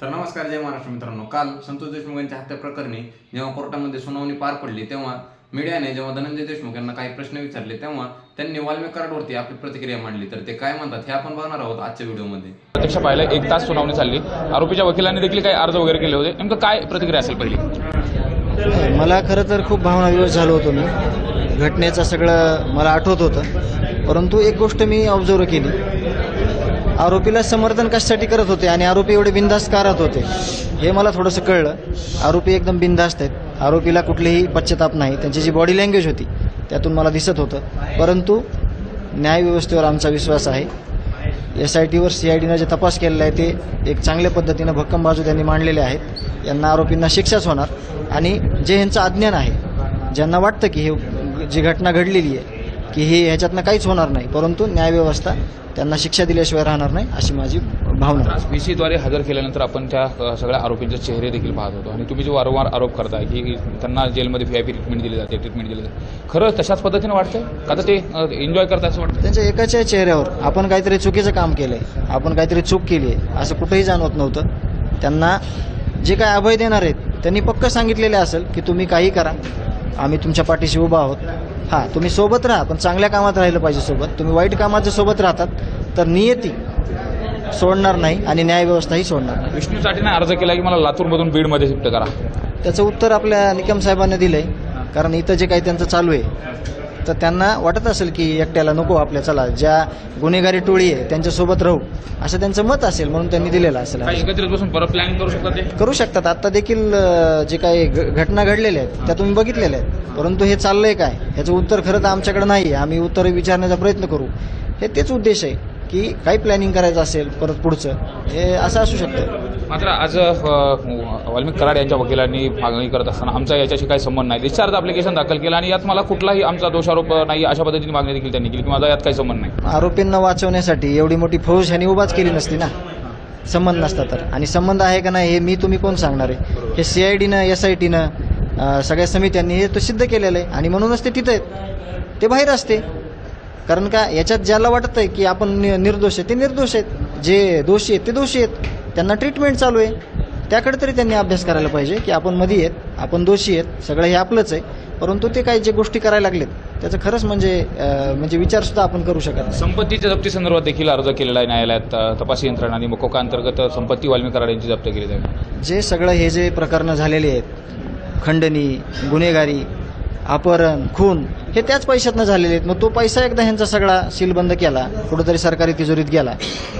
तर नमस्कार जय महाराष्ट्र मित्रांनो. काल संतोष देशमुख यांच्या हत्या प्रकरणी जेव्हा कोर्टामध्ये सुनावणी पार पडली तेव्हा मीडियाने जेव्हा धनंजय देशमुख यांना काही प्रश्न विचारले तेव्हा त्यांनी वाल्मिक कराडवरती आपली प्रतिक्रिया मांडली. तर ते काय म्हणतात हे आपण बघणार आहोत आजच्या व्हिडिओमध्ये. प्रत्यक्ष पाहिलं एक तास सुनावणी चालली. आरोपीच्या वकिलांनी देखील काही अर्ज वगैरे केले होते. नेमकं काय प्रतिक्रिया असेल पहिली? मला खरं तर खूप भावनाविवश झालो होतो मी. घटनेचं सगळं मला आठवत होतं. परंतु एक गोष्ट मी ऑब्झर्व केली. आरोपीला समर्थन कशासाठी करत होते आणि आरोपी एवढे बिनधास्त का राहत होते हे मला थोडंसं कळलं. आरोपी एकदम बिनधास्त आहेत. आरोपीला कुठलीही पश्चाताप नाही. त्यांची जी बॉडी लँग्वेज होती त्यातून मला दिसत होतं. परंतु न्यायव्यवस्थेवर आमचा विश्वास आहे. एस आय टीवर सी आय डीनं जे तपास केलेला आहे ते एक चांगल्या पद्धतीनं भक्कम बाजू त्यांनी मांडलेले आहेत. यांना आरोपींना शिक्षाच होणार. आणि जे ह्यांचं अज्ञान आहे ज्यांना वाटतं की हे जी घटना घडलेली आहे की हे ह्याच्यातनं काहीच होणार नाही. परंतु न्यायव्यवस्था त्यांना शिक्षा दिल्याशिवाय राहणार नाही अशी माझी भावना आहे. व्ही सीद्वारे हजर केल्यानंतर आपण त्या सगळ्या आरोपींचे चेहरे देखील पाहत होतो. आणि तुम्ही जे वारंवार आरोप करताय की त्यांना जेलमध्ये व्ही आय पी ट्रीटमेंट दिली जाते ट्रीटमेंट दिली जाते. खरं तशाच पद्धतीने वाटतंय? का ते एन्जॉय करताय असं वाटतं त्यांच्या एकाच्या चेहऱ्यावर आपण काहीतरी चुकीचं काम केलंय आपण काहीतरी चूक केली आहे असं कुठंही जाणवत नव्हतं. त्यांना जे काय अभय देणार आहेत त्यांनी पक्क सांगितलेले असेल की तुम्ही काही करा आम्ही तुमच्या पाठीशी उभा आहोत. हां तुम्ही सोबत राहा पण चांगल्या कामात राहिलं पाहिजे सोबत. तुम्ही वाईट जर सोबत राहतात तर नियती सोडणार नाही आणि न्यायव्यवस्थाही सोडणार नाही. विष्णू साठीने अर्ज केला की मला लातूरमधून बीडमध्ये शिफ्ट करा. त्याचं उत्तर आपल्या निकम साहेबांनी दिलं आहे कारण इथं जे काही त्यांचं चालू आहे तर त्यांना वाटत असेल की एकट्याला नको आपल्या चला ज्या गुन्हेगारी टोळी आहे त्यांच्यासोबत राहू. असं त्यांचं मत असेल म्हणून त्यांनी दिलेलं असेल. एकत्रित बसून परत प्लॅनिंग करू शकतात ते? करू शकतात. आता देखील जे काही घटना घडलेल्या आहेत त्या तुम्ही बघितलेल्या आहेत. परंतु हे चाललंय काय? ह्याचं उत्तर खरं तर आमच्याकडे नाही आम्ही उत्तर विचारण्याचा प्रयत्न करू. हे तेच उद्देश आहे. की काही प्लॅनिंग करायचं असेल परत पुढचं हे असं असू शकतं. मात्र आज अ, वाल्मिक कराड यांच्या वकिलांनी मागणी करत असताना आमचा याच्याशी काही संबंध नाही. डिस्चार्ज अप्लिकेशन दाखल केलं आणि यात मला कुठलाही आमचा दोषारोप नाही अशा पद्धतीने मागणी देखील त्यांनी केली. की माझा यात काही संबंध नाही. आरोपींना वाचवण्यासाठी एवढी मोठी फौज ह्यांनी उभाच केली नसती ना? संबंध नसता तर. आणि संबंध आहे का नाही हे मी तुम्ही कोण सांगणार आहे? हे सी आय डीनं एस आय टीनं सगळ्या समित्यांनी हे तो सिद्ध केलेलं आहे. आणि म्हणूनच ते तिथं आहेत. ते बाहेर असते. कारण का याच्यात ज्याला वाटत आहे की आपण नि- निर्दोष आहे ते निर्दोष आहेत. जे दोषी आहेत ते दोषी आहेत. त्यांना ट्रीटमेंट चालू आहे. त्याकडे तरी त्यांनी अभ्यास करायला पाहिजे की आपण मध्ये आहेत आपण दोषी आहेत सगळं हे आपलंच आहे. परंतु ते काही जे गोष्टी करायला लागलेत त्याचं खरंच म्हणजे म्हणजे विचारसुद्धा आपण करू शकत संपत्तीच्या जप्ती संदर्भात देखील अर्ज केलेला आहे न्यायालयात तपास यंत्रणा आणि मकोका अंतर्गत संपत्ती कराड यांची जप्त केली जाईल. जे सगळं हे जे प्रकरणं झालेले आहेत खंडणी गुन्हेगारी अपहरण खून हे त्याच पैशातनं झालेले आहेत. मग तो पैसा एकदा ह्यांचा सगळा सीलबंद केला कुठंतरी सरकारी तिजोरीत गेला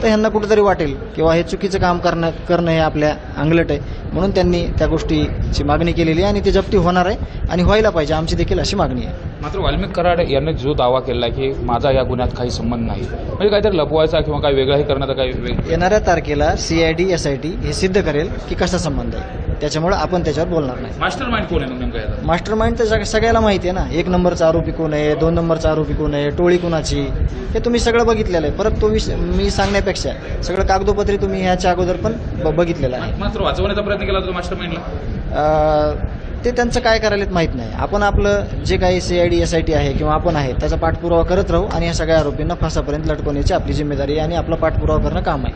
तर ह्यांना कुठंतरी वाटेल किंवा हे चुकीचं काम करणं करणं हे आपल्या अंगलट आहे. म्हणून त्यांनी त्या गोष्टीची मागणी केलेली आहे आणि ती जप्ती होणार आहे आणि व्हायला पाहिजे. आमची देखील अशी मागणी आहे. मात्र वाल्मिक कराड यांनी जो दावा केला की माझा या गुन्ह्यात काही संबंध नाही. म्हणजे काहीतरी लपवायचा किंवा काही वेगळाही करण्याचा काही येणाऱ्या तारखेला C I D S I T हे सिद्ध करेल की कसा संबंध आहे. त्याच्यामुळे आपण त्याच्यावर बोलणार नाही. मास्टर माइंड कोण आहे? मास्टर माइंड तर सग- सगळ्याला माहिती आहे ना. एक नंबरचा आरोपी कोण आहे दोन नंबरचा आरोपी कोण आहे टोळी कोणाची? हे तुम्ही सगळं बघितलेलं आहे. परत तो विष मी सांगण्यापेक्षा सगळं कागदोपत्री तुम्ही ह्याच्या अगोदर पण बघितलेलं आहे. मात्र वाचवण्याचा प्रयत्न केला मास्टर माइंडला ते त्यांचं काय करायला माहीत नाही. आपण आपलं जे काही C I D S I T आहे किंवा आपण आहे त्याचा पाठपुरावा करत राहू आणि या सगळ्या आरोपींना फासापर्यंत लटकवण्याची आपली जिम्मेदारी आहे आणि आपला पाठपुरावा करणं काम आहे.